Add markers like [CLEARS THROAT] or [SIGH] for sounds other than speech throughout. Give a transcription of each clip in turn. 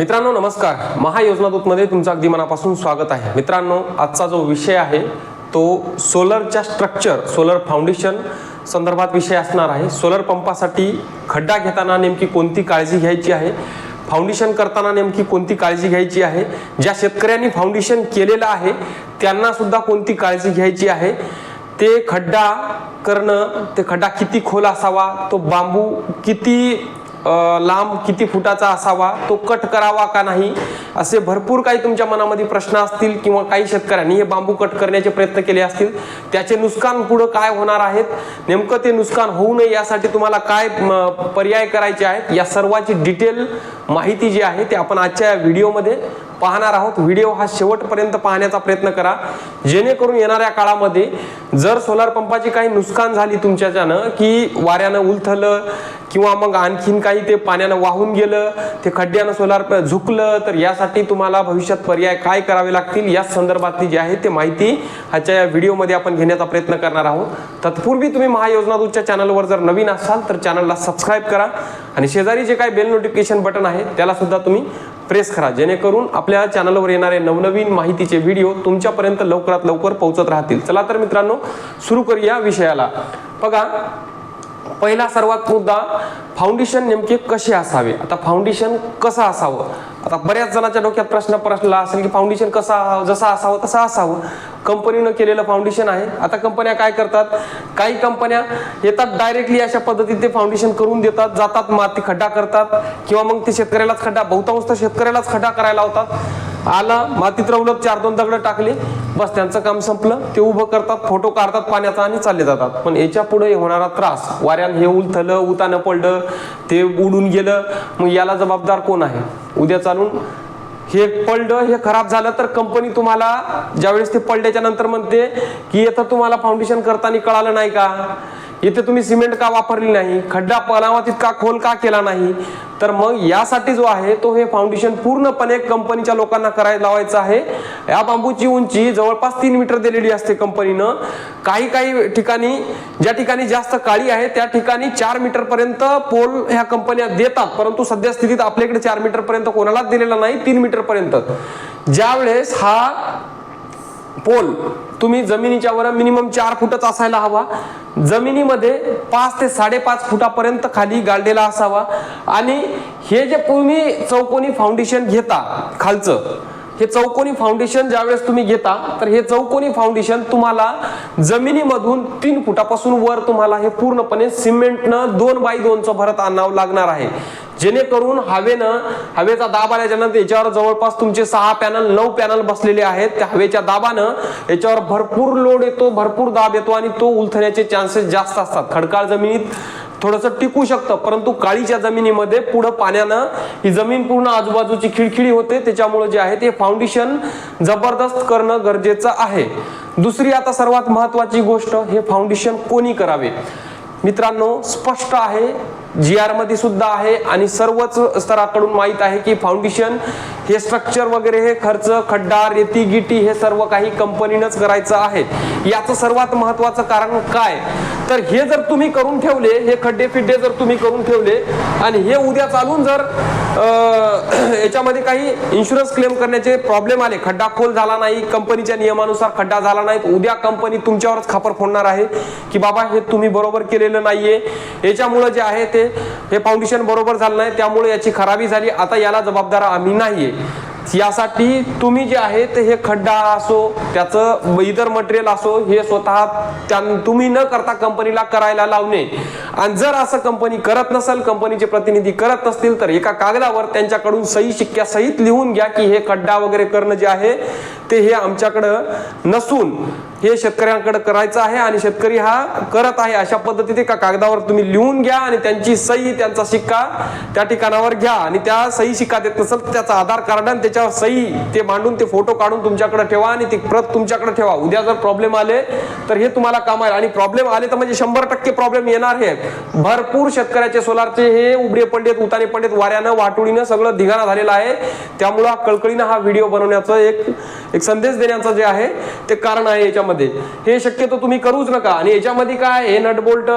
मित्रांनो नमस्कार. महायोजना दूतमध्ये तुमचं अगदी मनापासून स्वागत आहे. मित्रांनो आजचा जो विषय आहे तो सोलरच्या स्ट्रक्चर सोलर फाउंडेशन संदर्भात विषय असणार आहे. सोलर पंपासाठी खड्डा घेताना नेमकी कोणती काळजी घ्यायची आहे? फाउंडेशन करताना नेमकी कोणती काळजी घ्यायची आहे? ज्या शेतकऱ्यांनी फाउंडेशन केलेलं आहे त्यांना सुद्धा कोणती काळजी घ्यायची आहे? ते खड्डा करणं ते खड्डा किती खोल असावा? तो बांबू किती लांब किती फुटाचा असावा तो कट करावा का नाही असे भरपूर काही तुमच्या मनामध्ये प्रश्न असतील किंवा काही शेतकऱ्यांनी हे बांबू कट करण्याचे प्रयत्न केले असतील त्याचे नुकसान पुढं काय होणार आहेत नेमकं ते नुकसान होऊ नये यासाठी तुम्हाला काय पर्याय करायचे आहेत या सर्वाची डिटेल माहिती जी आहे ते आपण आजच्या या व्हिडिओमध्ये पाहणार आहोत. व्हिडिओ हा शेवटपर्यंत पाहण्याचा प्रयत्न करा. जेणेकरून येणाऱ्या काळामध्ये जर सोलार पंपाची काही नुकसान झाली तुमच्याच्यानं की वाऱ्यानं उलथलं किंवा मग आणखीन काही ते पाण्यानं वाहून गेलं ते खड्ड्यानं सोलार झुकलं तर यासाठी तुम्हाला भविष्यात पर्याय काय करावे लागतील या संदर्भातली जी आहे ते माहिती आजच्या या व्हिडिओमध्ये आपण घेण्याचा प्रयत्न करणार आहोत. तत्पूर्वी तुम्ही महायोजना दूतच्या चॅनलवर जर नवीन असाल तर चॅनलला सबस्क्राईब करा. आणि शेजारी जे काही बेल नोटिफिकेशन बटन आहे त्याला सुद्धा तुम्ही प्रेस करा जेणेकरून आपल्या चॅनलवर येणारे नवनवीन माहितीचे व्हिडिओ तुमच्यापर्यंत लवकरात लवकर पोहोचत राहतील. चला तर मित्रांनो सुरू करूया विषयाला. बघा पहिला सर्वात मुद्दा फाउंडेशन नेमके कसे असावे? आता फाउंडेशन कसं असावं? आता बऱ्याच जणांच्या डोक्यात प्रश्न प्रश्न असेल की फाउंडेशन कसं असावं? जसं असावं तसं असावं. कंपनीनं केलेलं फाउंडेशन आहे. आता कंपन्या काय करतात? काही कंपन्या येतात डायरेक्टली अशा पद्धतीने ते फाउंडेशन करून देतात. जातात माती खड्डा करतात. किंवा मग ते शेतकऱ्यालाच खड्डा बहुतांश तर शेतकऱ्यालाच खड्डा करायला होतात आला मातीत रवलं चार दोन दगड टाकले. बस त्यांचं काम संपलं. ते उभं करतात फोटो काढतात पाण्याचा आणि चालले जातात. पण याच्यापुढे होणारा त्रास वाऱ्यानं हे उलथलं उतानं पडलं ते उडून गेलं. मग याला जबाबदार कोण आहे? उद्या चालून हे पडलं हे खराब झालं तर कंपनी तुम्हाला ज्यावेळेस ते पडल्याच्या नंतर म्हणते की येतं तुम्हाला फाउंडेशन करताना कळालं नाही का? इथे तुम्ही सिमेंट का वापरली नाही? खड्डा पलावा तितका खोल का केला नाही? तर मग यासाठी जो आहे तो हे फाउंडेशन पूर्णपणे कंपनीच्या लोकांना करायला लावायचं आहे. या बांबूची उंची जवळपास तीन मीटर दिलेली असते कंपनीनं. काही काही ठिकाणी ज्या ठिकाणी जास्त काळी आहे त्या ठिकाणी चार मीटर पर्यंत पोल ह्या कंपन्या देतात. परंतु सध्या स्थितीत आपल्याकडे चार मीटर पर्यंत कोणालाच दिलेला नाही तीन मीटर पर्यंत. हा पोल तुम्ही जमिनीच्या वर मिनिमम चार फुटच असायला हवा. जमिनीमध्ये पाच ते साडेपाच फुटापर्यंत खाली गाडलेला असावा. आणि हे जे तुम्ही चौकोनी फाउंडेशन घेता खालचं हे चौकोनी फाउंडेशन ज्यावेळेस तुम्ही घेता तर हे चौकोनी फाउंडेशन तुम्हाला जमिनीमधून तीन फुटापासून वर तुम्हाला हे पूर्णपणे सिमेंटनं दोन बाय दोनचं भरत आणावं लागणार आहे. जेणेकरून हवेनं हवेचा दाब आल्याच्यानंतर याच्यावर जवळपास तुमचे सहा पॅनल नऊ पॅनल बसलेले आहेत. त्या हवेच्या दाबानं याच्यावर भरपूर लोड येतो भरपूर दाब येतो आणि तो उलथण्याचे चान्सेस जास्त असतात. खडकाळ जमिनीत थोडंसं टिकू शकतं परंतु काळीच्या जमिनीमध्ये पुढं पाण्यानं ही जमीन पूर्ण आजूबाजूची खिळखिळी होते. त्याच्यामुळे जे आहे ते फाउंडेशन जबरदस्त करणं गरजेचं आहे. दुसरी आता सर्वात महत्वाची गोष्ट हे फाउंडेशन कोणी करावे? मित्रांनो स्पष्ट आहे जी आरमध्ये सुद्धा आहे आणि सर्वच स्तराकडून माहीत आहे की फाउंडेशन हे स्ट्रक्चर वगैरे हे खर्च खड्डा रेती गिटी हे सर्व काही कंपनीनंच करायचं आहे. याचं सर्वात महत्वाचं कारण काय? तर हे जर तुम्ही करून ठेवले हे खड्डे फिड्डे जर तुम्ही करून ठेवले आणि हे उद्या चालून जर [CLEARS THROAT] याच्यामध्ये काही इन्शुरन्स क्लेम करण्याचे प्रॉब्लेम आले खड्डा खोल झाला नाही कंपनीच्या नियमानुसार खड्डा झाला नाही उद्या कंपनी तुमच्यावरच खापर फोडणार आहे की बाबा हे तुम्ही बरोबर केलेलं नाहीये. याच्यामुळे जे आहे ते हे फाउंडेशन बरोबर झालं नाही त्यामुळे याची खराबी झाली. आता याला जबाबदार आम्ही नाहीये. यासाठी तुम्ही जे आहे ते हे खड्डा असो त्याचं इतर मटेरियल असो हे स्वतः त्या तुम्ही न करता कंपनीला करायला लावणे. आणि जर असं कंपनी करत नसेल कंपनीचे प्रतिनिधी करत नसतील तर एका कागदावर त्यांच्याकडून सही शिक्क्या सहित लिहून घ्या की हे खड्डा वगैरे करणं जे आहे ते हे आमच्याकडं नसून हे शेतकऱ्यांकडे करायचं आहे आणि शेतकरी हा करत आहे. अशा पद्धतीने एका कागदावर तुम्ही लिहून घ्या आणि त्यांची सही त्यांचा शिक्का त्या ठिकाणावर घ्या. आणि त्या सही शिक्का देत नसेल तर त्याचा आधार कार्ड आणि त्याच्यावर सही ते मांडून ते फोटो काढून तुमच्याकडे ठेवा आणि ती प्रत तुमच्याकडे ठेवा. उद्या जर प्रॉब्लेम आले तर हे तुम्हाला काम आहे. आणि प्रॉब्लेम आले तर म्हणजे शंभर टक्के प्रॉब्लेम येणार हे. भरपूर शेतकऱ्याचे सोलारचे हे उबडे पडलेत उतारे पडलेत वाऱ्यानं वाटुळीनं सगळं धिगाणा झालेला आहे. त्यामुळं कळकळीनं हा व्हिडिओ बनवण्याचं एक एक संदेश देण्याचं जे आहे ते कारण आहे याच्यामध्ये. हे शक्यतो तुम्ही करूच नका. आणि याच्यामध्ये काय हे नटबोल्ट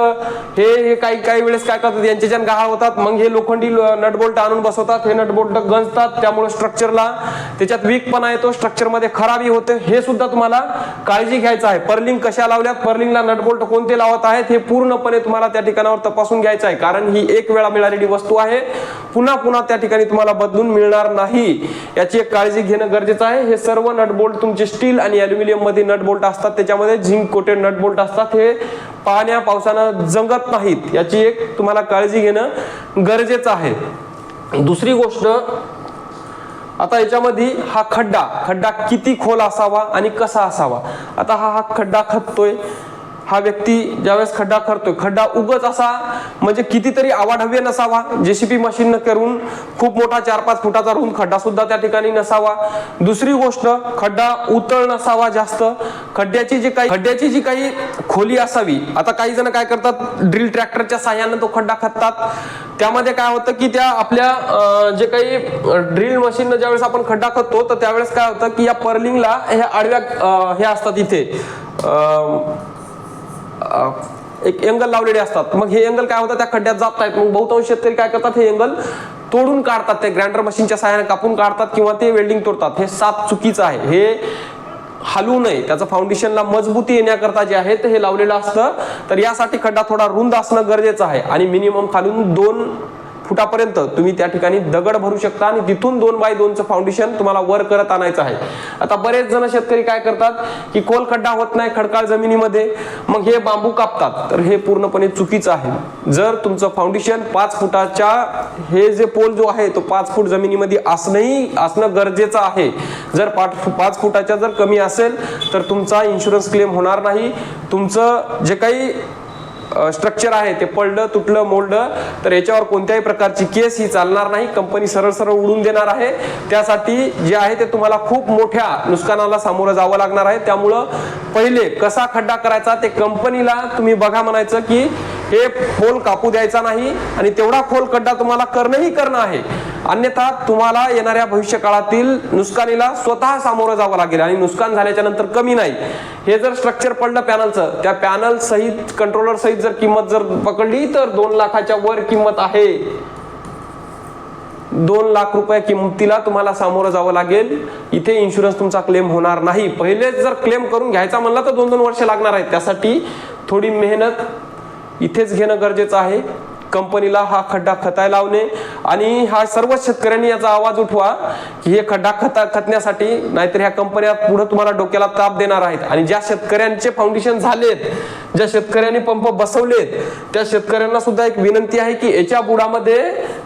हे हे काही काही वेळेस काय करतात यांच्या गहाळ होतात मग हे लोखंडी नटबोल्ट आणून बसवतात हे नटबोल्ट गंजतात त्यामुळे स्ट्रक्चरला त्याच्यात वीकपणा येतो स्ट्रक्चरमध्ये खराबी होते हे सुद्धा तुम्हाला काळजी घ्यायचं आहे. पर्लिंग कशा लावल्यात? पर्लिंगला नटबोल्ट कोणते लावत आहेत हे पूर्णपणे तुम्हाला त्या ठिकाणावर तपासून घ्यायचं आहे. कारण ही एक वेळा मिळालेली वस्तू आहे. पुन्हा पुन्हा त्या ठिकाणी तुम्हाला बदलून मिळणार नाही. याची एक काळजी घेणं गरजेचं आहे. हे सर्व नटबोल्ट तुमचे स्टील आणि अल्युमिनियममध्ये नट बोल्ट असतात. त्याच्यामध्ये झिंक कोटेड नट बोल्ट असतात. हे पाण्या पावसानं जंगत नाहीत. याची एक तुम्हाला काळजी घेणं गरजेचं आहे. दुसरी गोष्ट आता याच्यामध्ये हा खड्डा खड्डा किती खोल असावा आणि कसा असावा? आता हा हा खड्डा खततोय हा व्यक्ती ज्यावेळेस खड्डा करतोय खड्डा उगच असा म्हणजे कितीतरी आवाढव्य नसावा. जेसीपी मशीन करून खूप मोठा चार पाच फुटाचा रुंद खड्डा सुद्धा त्या ठिकाणी नसावा. दुसरी गोष्ट खड्डा उतळ नसावा जास्त. खड्ड्याची जी काही खड्ड्याची जी काही खोली असावी आता काही जण काय करतात ड्रिल ट्रॅक्टरच्या साह्यानं तो खड्डा खतात त्यामध्ये काय होतं की त्या आपल्या जे काही ड्रिल मशीन ज्यावेळेस आपण खड्डा खतो तर त्यावेळेस काय होतं की या पर्लिंगला हे आडव्या हे असतात इथे. एक एंगल लावलेले असतात. मग हे एंगल काय होतं? त्या खड्ड्यात जात नाहीत. मग बहुतांश शेतकरी काय करतात? हे एंगल तोडून काढतात. ते ग्राइंडर मशीनच्या सहाय्याने कापून काढतात किंवा ते वेल्डिंग तोडतात. हे सात चुकीचं आहे. हे हलू नये. त्याचं फाउंडेशनला मजबूती येण्याकरता जे आहे ते हे लावलेलं असतं. तर यासाठी खड्डा थोडा रुंद असणं गरजेचं आहे. आणि मिनिमम खालून दोन फुटापर्यंत तुम्ही त्या ठिकाणी दगड भरू शकता आणि तिथून दोन बाय दोनचं फाउंडेशन तुम्हाला वर करत आणायचं आहे. आता बरेच जण शेतकरी काय करतात की खोल खड्डा होत नाही खडकाळ जमिनीमध्ये मग हे बांबू कापतात. तर हे पूर्णपणे चुकीचं आहे. जर तुमचं फाउंडेशन पाच फुटाच्या हे जे पोल जो आहे तो पाच फूट जमिनीमध्ये असणंही असणं गरजेचं आहे. जर पाच पाच फुटाच्या जर कमी असेल तर तुमचा इन्शुरन्स क्लेम होणार नाही. तुमचं जे काही स्ट्रक्चर आहे ते पडलं तुटलं मोडलं तर याच्यावर कोणत्याही प्रकारची केस ही चालणार नाही. कंपनी सरळ सरळ उडून देणार आहे. त्यासाठी जे आहे ते तुम्हाला खूप मोठ्या नुकसानाला सामोरं जावं लागणार आहे. त्यामुळं पहिले कसा खड्डा करायचा ते कंपनीला तुम्ही बघा म्हणायचं की हे खोल कापू द्यायचा नाही आणि तेवढा खोल खड्डा तुम्हाला करणंही करणं आहे. अन्यथा तुम्हाला येणाऱ्या भविष्य काळातील नुकसानीला स्वतः सामोरं जावं लागेल आणि नुकसान झाल्याच्यानंतर कमी नाही. हे जर स्ट्रक्चर पडलं पॅनलचं त्या पॅनल सहित कंट्रोलर सहित जर किंमत जर पकडली तर दोन लाखाच्या वर किंमत आहे. दोन लाख रुपये किमतीला तुम्हाला सामोरं जावं लागेल. इथे इन्शुरन्स तुमचा क्लेम होणार नाही. पहिलेच जर क्लेम करून घ्यायचा म्हणला तर दोन दोन वर्ष लागणार आहेत. त्यासाठी थोडी मेहनत इथेच घेणं गरजेचं आहे. कंपनीला हा खड्डा खताय लावणे आणि हा सर्व शेतकऱ्यांनी याचा आवाज उठवा की हे खड्डा खता खतण्यासाठी नाहीतर ह्या कंपन्या पुढे तुम्हाला डोक्याला ताप देणार आहेत. आणि ज्या शेतकऱ्यांचे फाउंडेशन झालेत ज्या शेतकऱ्यांनी पंप बसवलेत त्या शेतकऱ्यांना सुद्धा एक विनंती आहे की याच्या बुडामध्ये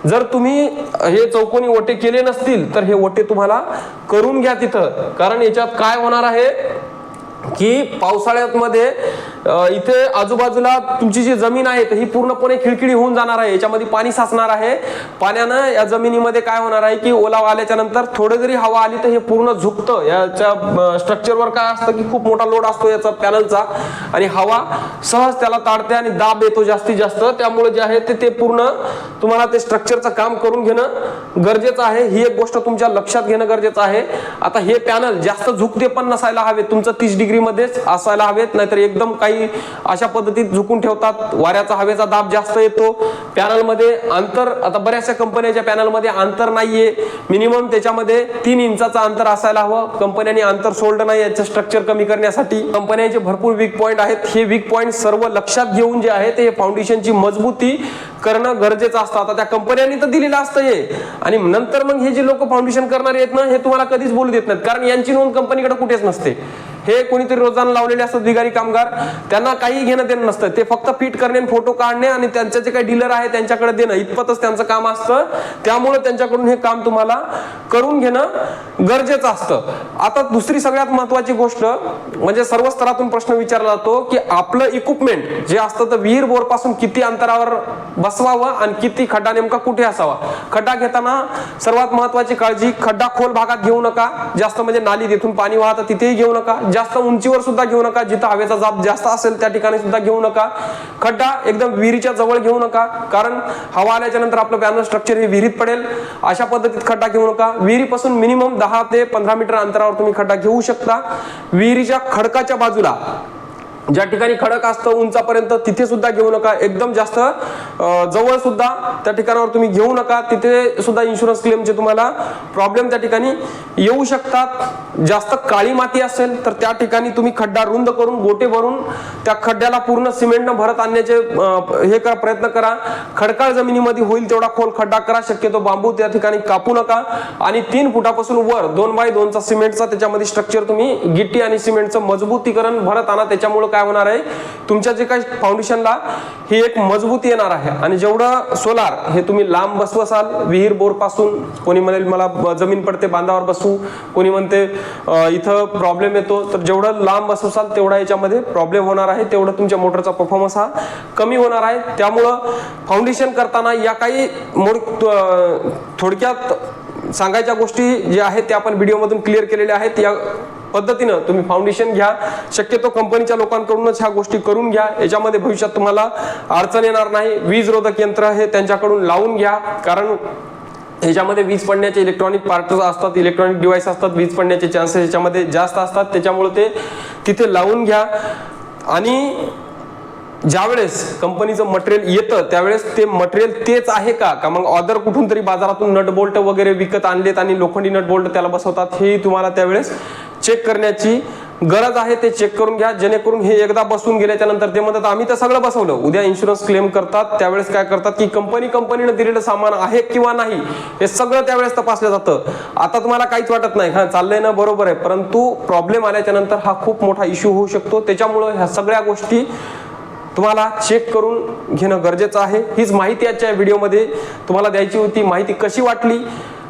जर तुम्ही हे चौकोनी ओटे केले नसतील तर हे ओटे तुम्हाला करून घ्या तिथं. कारण याच्यात काय होणार आहे? की पावसाळ्यात मध्ये इथे आजूबाजूला तुमची जी जमीन आहे तर ही पूर्णपणे खिळखिळी होऊन जाणार आहे. याच्यामध्ये पाणी साचणार आहे. पाण्यानं या जमिनीमध्ये काय होणार आहे की ओलावा आल्याच्यानंतर थोडे जरी हवा आली तर हे पूर्ण झुकतं. याच्या स्ट्रक्चरवर काय असतं की खूप मोठा लोड असतो याचा पॅनलचा आणि हवा सहज त्याला ताडते आणि दाब येतो जास्तीत जास्त. त्यामुळे जे आहे ते ते पूर्ण तुम्हाला ते स्ट्रक्चरचं काम करून घेणं गरजेचं आहे. ही एक गोष्ट तुमच्या लक्षात घेणं गरजेचं आहे. आता हे पॅनल जास्त झुकते पण नसायला हवे. तुमचं तीस डिग्री मध्येच असायला हवेत नाहीतर एकदम काही अशा पद्धतीत झुकून ठेवतात. वाऱ्याचा हवेचा दाब जास्त येतो. पॅनलमध्ये अंतर आता बऱ्याचशा कंपन्याच्या पॅनलमध्ये अंतर नाहीये मिनिमम त्याच्यामध्ये तीन इंचाचं अंतर असायला हवं. कंपन्यांनी अंतर सोडलं नाही याचं स्ट्रक्चर कमी करण्यासाठी. कंपन्यांचे भरपूर वीक पॉईंट आहेत. हे वीक पॉईंट सर्व लक्षात घेऊन जे आहे ते फाउंडेशनची मजबूती करणं गरजेचं असतं. आता त्या कंपन्यांनी तर दिलेलं असतं हे. आणि नंतर मग हे जे लोक फाउंडेशन करणारे आहेत ना हे तुम्हाला कधीच बोलू देत नाहीत. कारण यांची नोंद कंपनीकडे कुठेच नसते. हे कोणीतरी रोजानं लावलेले असतात बिगारी कामगार त्यांना काही घेणं देणं नसतं. ते फक्त फिट करणे फोटो काढणे आणि त्यांचे जे काही डीलर आहे त्यांच्याकडे देणं. इतपतच त्यांचं काम असतं. त्यामुळे त्यांच्याकडून हे काम तुम्हाला करून घेणं गरजेचं असतं. आता दुसरी सगळ्यात महत्वाची गोष्ट म्हणजे सर्व स्तरातून प्रश्न विचारला जातो की आपलं इक्विपमेंट जे असतं तर विहीर बोरपासून किती अंतरावर बसवावं आणि किती खड्डा नेमका कुठे असावा? खड्डा घेताना सर्वात महत्वाची काळजी खड्डा खोल भागात घेऊ नका. जास्त म्हणजे नाली तिथून पाणी वाहतं तिथेही घेऊ नका. जास्त उंचीवर सुद्धा घेऊ नका जिथं हवेचा जाप जास्त असेल त्या ठिकाणी सुद्धा घेऊ नका. खड्डा एकदम विहिरीच्या जवळ घेऊ नका कारण हवा आल्याच्यानंतर आपलं पॅनल स्ट्रक्चर हे विहिरीत पडेल. अशा पद्धतीत खड्डा घेऊ नका. विहिरीपासून मिनिमम दहा ते पंधरा मीटर अंतरावर तुम्ही खड्डा घेऊ शकता. विहिरीच्या खडकाच्या बाजूला ज्या ठिकाणी खडक असतं उंचापर्यंत तिथे सुद्धा घेऊ नका. एकदम जास्त जवळ सुद्धा त्या ठिकाणावर तुम्ही घेऊ नका. तिथे सुद्धा इन्शुरन्स क्लेमचे तुम्हाला प्रॉब्लेम त्या ठिकाणी येऊ शकतात. जास्त काळी माती असेल तर त्या ठिकाणी तुम्ही खड्डा रुंद करून गोटे भरून त्या खड्ड्याला पूर्ण सिमेंटनं भरत आणण्याचे हे करा प्रयत्न करा. खडकाळ जमिनीमध्ये होईल तेवढा खोल खड्डा करा. शक्यतो बांबू त्या ठिकाणी कापू नका. आणि तीन फुटापासून वर दोन बाय दोनचा सिमेंटचा त्याच्यामध्ये स्ट्रक्चर तुम्ही गिट्टी आणि सिमेंटचं मजबूतीकरण भरत आणा त्याच्यामुळे काय होणार आहे? तुमच्या जे काही फाउंडेशनला ही एक मजबूती येणार आहे. आणि जेवढं सोलार हे तुम्ही लांब बसवसाल विहीर बोरपासून कोणी म्हणेल मला जमीन पडते बांधावर बसू कोणी म्हणते इथं प्रॉब्लेम येतो तर जेवढं लांब बसवसाल तेवढा याच्यामध्ये प्रॉब्लेम होणार आहे. तेवढं तुमच्या मोटरचा परफॉर्मन्स हा कमी होणार आहे. त्यामुळं फाउंडेशन करताना या काही मोड थोडक्यात सांगायच्या गोष्टी ज्या आहेत त्या आपण व्हिडिओमधून क्लिअर केलेल्या आहेत. या पद्धतीनं तुम्ही फाउंडेशन घ्या. शक्यतो कंपनीच्या लोकांकडूनच ह्या गोष्टी करून घ्या. याच्यामध्ये भविष्यात तुम्हाला अडचण येणार नाही. वीज रोधक यंत्र हे त्यांच्याकडून लावून घ्या. कारण ह्याच्यामध्ये वीज पडण्याचे इलेक्ट्रॉनिक पार्ट असतात इलेक्ट्रॉनिक डिव्हाइस असतात वीज पडण्याचे चान्सेस याच्यामध्ये जास्त असतात. त्याच्यामुळे ते तिथे लावून घ्या. आणि ज्यावेळेस कंपनीचं मटेरियल येतं त्यावेळेस ते मटेरियल तेच आहे का? का मग ऑदर कुठून तरी बाजारातून नटबोल्ट वगैरे विकत आणलेत आणि लोखंडी नटबोल्ट त्याला बसवतात हेही तुम्हाला त्यावेळेस चेक करण्याची गरज आहे. ते चेक करून घ्या जेणेकरून हे एकदा बसून गेल्याच्यानंतर ते म्हणतात आम्ही तर सगळं बसवलं. उद्या इन्शुरन्स क्लेम करतात त्यावेळेस काय करतात की कंपनी कंपनीनं दिलेलं सामान आहे किंवा नाही हे सगळं त्यावेळेस तपासलं जातं. आता तुम्हाला काहीच वाटत नाही. हा चाललंय ना बरोबर आहे. परंतु प्रॉब्लेम आल्याच्यानंतर हा खूप मोठा इश्यू होऊ शकतो. त्याच्यामुळं ह्या सगळ्या गोष्टी तुम्हाला चेक करून घेणं गरजेचं आहे. हीच माहिती आजच्या व्हिडिओमध्ये तुम्हाला द्यायची होती. माहिती कशी वाटली?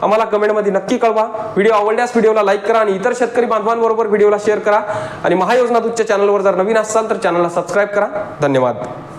आम्हाला कमेंटमध्ये नक्की कळवा. व्हिडिओ आवडल्यास व्हिडिओला लाईक करा आणि इतर शेतकरी बांधवांबरोबर व्हिडिओला शेअर करा. आणि महायोजना दूतच्या चॅनलवर जर नवीन असाल तर चॅनलला सबस्क्राईब करा. धन्यवाद.